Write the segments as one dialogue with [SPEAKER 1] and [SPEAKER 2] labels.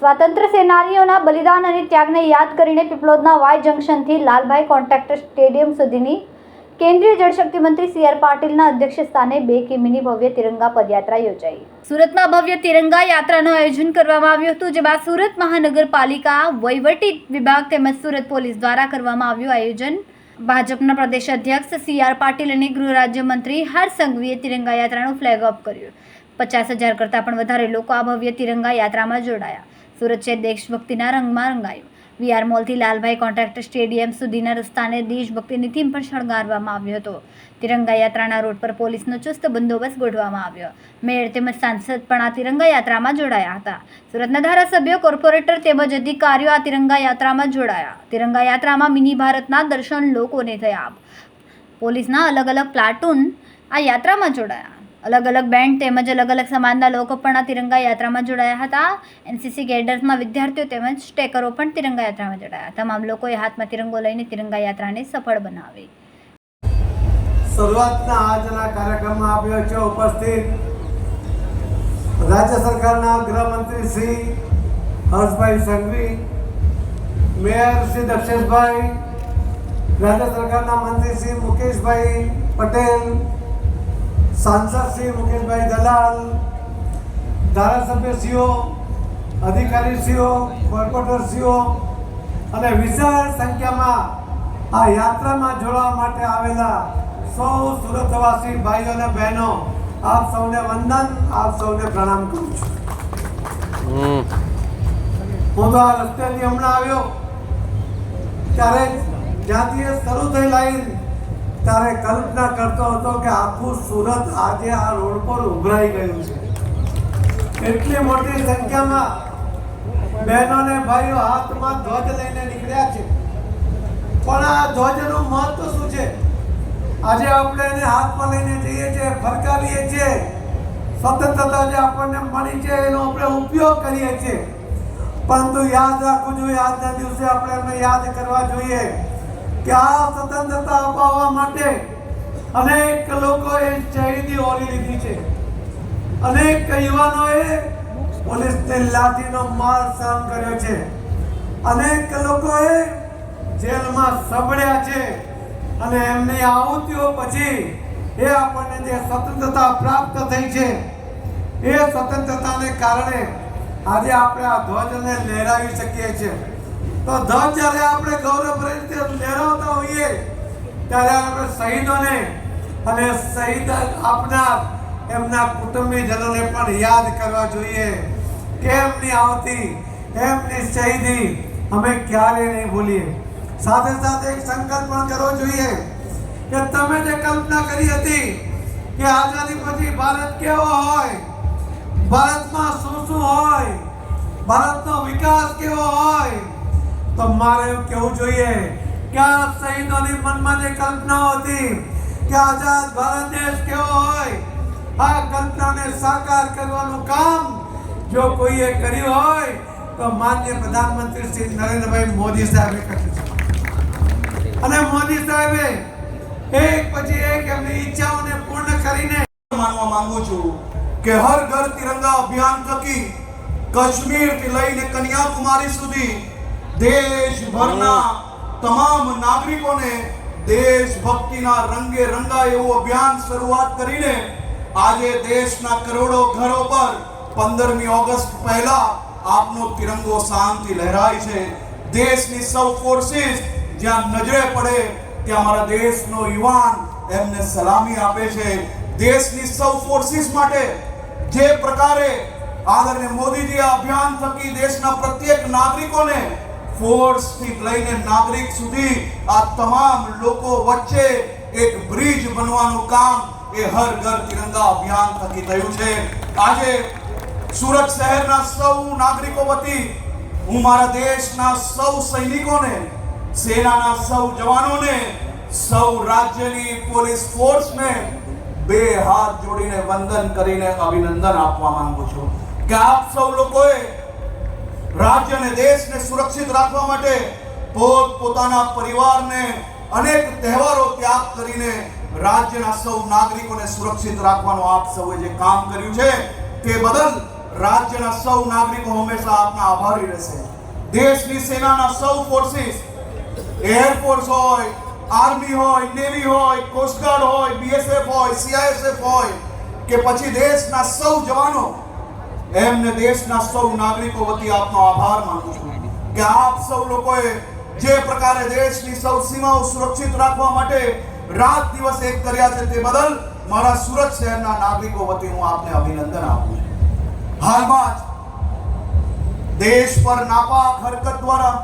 [SPEAKER 1] સ્વાતંત્ર્ય સેનાનીઓના બલિદાન અને ત્યાગને યાદ કરીને પીપલોદના વાય જંકશનથી લાલભાઈ કોન્ટ્રાક્ટર સ્ટેડિયમ સુધીની કેન્દ્રીય જળશક્તિ મંત્રી સી આર પાટીલના અધ્યક્ષ સ્થાને બે કિમીની ભવ્ય તિરંગા પદયાત્રા યોજાઈ. સુરતમાં ભવ્ય તિરંગા યાત્રાનું આયોજન કરવામાં આવ્યું હતું, જેમાં સુરત મહાનગરપાલિકા, વહીવટી વિભાગ તેમજ સુરત પોલીસ દ્વારા કરવામાં આવ્યું આયોજન ભાજપના પ્રદેશ અધ્યક્ષ સી આર પાટીલ અને ગૃહ રાજ્યમંત્રી હર સંઘવીએ તિરંગા યાત્રાનું ફ્લેગ ઓફ કર્યું. પચાસ હજાર કરતાં પણ વધારે લોકો આ ભવ્ય તિરંગા યાત્રામાં જોડાયા. સુરત છે દેશભક્તિના રંગમાં રંગાયું. વીઆર મોલથી લાલભાઈ કોન્ટ્રાક્ટર સ્ટેડિયમ સુધીના રસ્તાને દેશભક્તિની થીમ પણ શણગારવામાં આવ્યો હતો. તિરંગા યાત્રાના રોડ પર પોલીસનો ચુસ્ત બંદોબસ્ત ગોઠવવામાં આવ્યો. મેયર તેમજ સાંસદ પણ આ તિરંગા યાત્રામાં જોડાયા હતા. સુરતના ધારાસભ્યો, કોર્પોરેટર તેમજ અધિકારીઓ આ તિરંગા યાત્રામાં જોડાયા. તિરંગા યાત્રામાં મિની ભારતના દર્શન લોકોને થયા. પોલીસના અલગ અલગ પ્લાટૂન આ યાત્રામાં જોડાયા. અલગ અલગ બેન્ડ તેમજ અલગ અલગ સમાજના લોકો પણ આ તિરંગા યાત્રામાં જોડાયા હતા. એનસીસી કેડર્સમાં વિદ્યાર્થીઓ તેમજ સ્ટેકરો પણ તિરંગા યાત્રામાં જોડાયા તમામ લોકોએ હાથમાં તિરંગો લઈને તિરંગા યાત્રાને સફળ બનાવી.
[SPEAKER 2] શરૂઆતના આજના કાર્યક્રમમાં આપ્યો છે ઉપસ્થિત રાજ્ય સરકારના ગૃહમંત્રી શ્રી હર્ષભાઈ સંઘવી, મેયર શ્રી દક્ષેશભાઈ, રાજ્ય સરકારના મંત્રી શ્રી મુકેશભાઈ પટેલ સાંસદ શ્રી મુકેશભાઈ દલાલ ધારાસભ્યશ્રીઓ અધિકારીશ્રીઓ કોર્પોરેટરશ્રીઓ અને વિશાળ સંખ્યામાં આ યાત્રામાં જોડવા માટે આવેલા સૌ સુરતવાસી ભાઈઓ અને બહેનો આપ સૌને વંદન આપ સૌને પ્રણામ કરું છું. હું તો આ રસ્તેથી હમણાં આવ્યો. ત્યારે જ્યાંથી શરૂ થઈ લાઈન ત્યારે કલ્પના કરતો હતો કે આખું સુરત આજે આ રોડ પર ઉભરાઈ ગયું છે. એટલી મોટી સંખ્યામાં બહેનો ને ભાઈઓ હાથમાં ધ્વજ લઈને નીકળ્યા છે. પણ આ ધ્વજનું મહત્વ શું છે? આજે આપણે એને હાથમાં લઈને જઈએ છીએ, ફરકાવીએ છીએ. સ્વતંત્રતા જે આપણને મળી છે, એનો આપણે ઉપયોગ કરીએ છીએ. પરંતુ યાદ રાખવું જોઈએ, આજના દિવસે આપણે એમને યાદ કરવા જોઈએ. કે આ સ્વતંત્રતા અપાવવા માટે અનેક લોકોએ શહીદી ઓરી લીધી છે. અનેક યુવાનોએ પોલીસને લાઠીનો માર સહન કર્યો છે. અનેક લોકોએ જેલમાં સબડ્યા છે અને એમની આહુતિઓ પછી એ આપણને જે સ્વતંત્રતા પ્રાપ્ત થઈ છે, એ સ્વતંત્રતાને કારણે આજે આપણે આ ધ્વજને લહેરાવી શકીએ છીએ. તો ધન જ્યારે આપણે ગૌરવ રીતે લહેરાવતા હોઈએ, ત્યારે આપણે શહીદોને અને શહીદ આપનાર એમના કુટુંબીજનોને પણ યાદ કરવા જોઈએ. કે આવતી, એમની શહીદી અમે ક્યારે નહીં ભૂલીએ. સાથે સાથે એક સંકલ્પ પણ કરવો જોઈએ કે તમે જે કલ્પના કરી હતી કે આઝાદી પછી ભારત કેવો હોય, ભારતમાં શું શું હોય, ભારતનો વિકાસ કેવો હોય તો મારે એવું કહેવું જોઈએ કે આ શહીદોની મનમાં જે કલ્પના હતી કે આઝાદ ભારત દેશ કેવો હોય, આ કલ્પનાને સાકાર કરવાનું કામ જો કોઈએ કર્યું હોય, તો માન્ય પ્રધાનમંત્રી શ્રી નરેન્દ્રભાઈ મોદી સાહેબે કર્યું છે અને મોદી સાહેબે એક પછી એક એમની ઈચ્છાઓને પૂર્ણ કરીને
[SPEAKER 3] માનવા માંગુ છું કે હર ઘર તિરંગા અભિયાન થકી કાશ્મીરથી લઈને કન્યાકુમારી સુધી દેશભરના તમામ નાગરિકોને દેશભક્તિના રંગે રંગાય એવું અભિયાન શરૂઆત કરીને આજે દેશના કરોડો ઘરો પર પંદરમી ઓગસ્ટ પહેલા આપનો તિરંગો શાંતિ લહેરાય છે. દેશની સૌ ફોર્સિસ જ્યાં નજરે પડે ત્યાં અમારા દેશનો યુવાન એમને સલામી આપે છે. દેશની સૌ ફોર્સિસ માટે જે પ્રકારે આદરણીય મોદીજી આ અભિયાન થકી દેશના પ્રત્યેક નાગરિકોને ફોર્સથી લઈને નાગરિક સુધી આ તમામ લોકો વચ્ચે એક બ્રિજ બનવાનું કામ એ હર ઘર તિરંગા અભિયાન થકી થયું છે. આજે સુરત શહેરના સૌ નાગરિકો વતી હું મારા દેશના સૌ સૈનિકોને, સેનાના સૌ જવાનોને, સૌ રાજ્યની પોલીસ ફોર્સને બે હાથ જોડીને વંદન કરીને અભિનંદન આપવા માંગુ છું. કે આપ સૌ લોકોએ રાજ્ય અને દેશને સુરક્ષિત રાખવા માટે પોત પોતાના પરિવારને અનેક તહેવારો ત્યાગ કરીને રાજ્યના સૌ નાગરિકોને સુરક્ષિત રાખવાનું આપ સૌએ જે કામ કર્યું છે તે બદલ રાજ્યના સૌ નાગરિકો હંમેશા આપના આભારી રહેશે. દેશની સેનાના સૌ ફોર્સિસ એરફોર્સ હોય આર્મી હોય નેવી હોય કોસ્ટગાર્ડ હોય બીએસએફ હોય સીઆઈએસએફ હોય, કે પછી દેશના સૌ જવાનો એમને દેશના સૌ નાગરિકો વતી આપનો આભાર માનું છું કે આપ સૌ લોકોએ જે પ્રકારે દેશની સૌ સીમાઓ સુરક્ષિત રાખવા માટે રાત દિવસ એક કર્યા છે તે બદલ મારા સુરત શહેરના નાગરિકો વતી હું આપને અભિનંદન આપું છું. હાલમાં જ દેશ પર નાપાક હરકત દ્વારા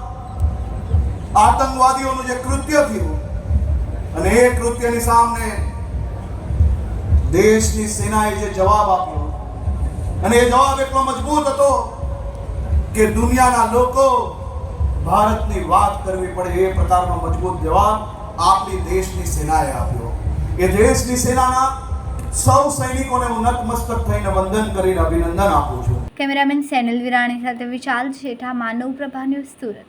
[SPEAKER 3] આતંકવાદીઓનું જે કૃત્ય થયું અને એ કૃત્યની સામે દેશની સેનાએ જે જવાબ આપ્યો અને એ જવાબ એટલો મજબૂત હતો કે દુનિયાના લોકો ભારતની વાત કરવી પડે એ પ્રકારનો મજબૂત જવાબ આપણી દેશની સેનાએ આપ્યો. એ દેશની સેનાના સૌ સૈનિકોને હું નતમસ્તક થઈને વંદન કરીને અભિનંદન આપું છું.
[SPEAKER 1] કેમેરામેન સેનલ વિરાણી સાથે વિશાલ શેઠા માનવ પ્રભા ન્યૂઝ સુરત.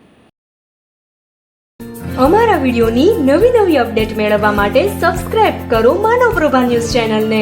[SPEAKER 4] અમારા વિડિયોની નવી નવી અપડેટ મેળવવા માટે સબસ્ક્રાઇબ કરો માનવ પ્રભા ન્યૂઝ ચેનલને.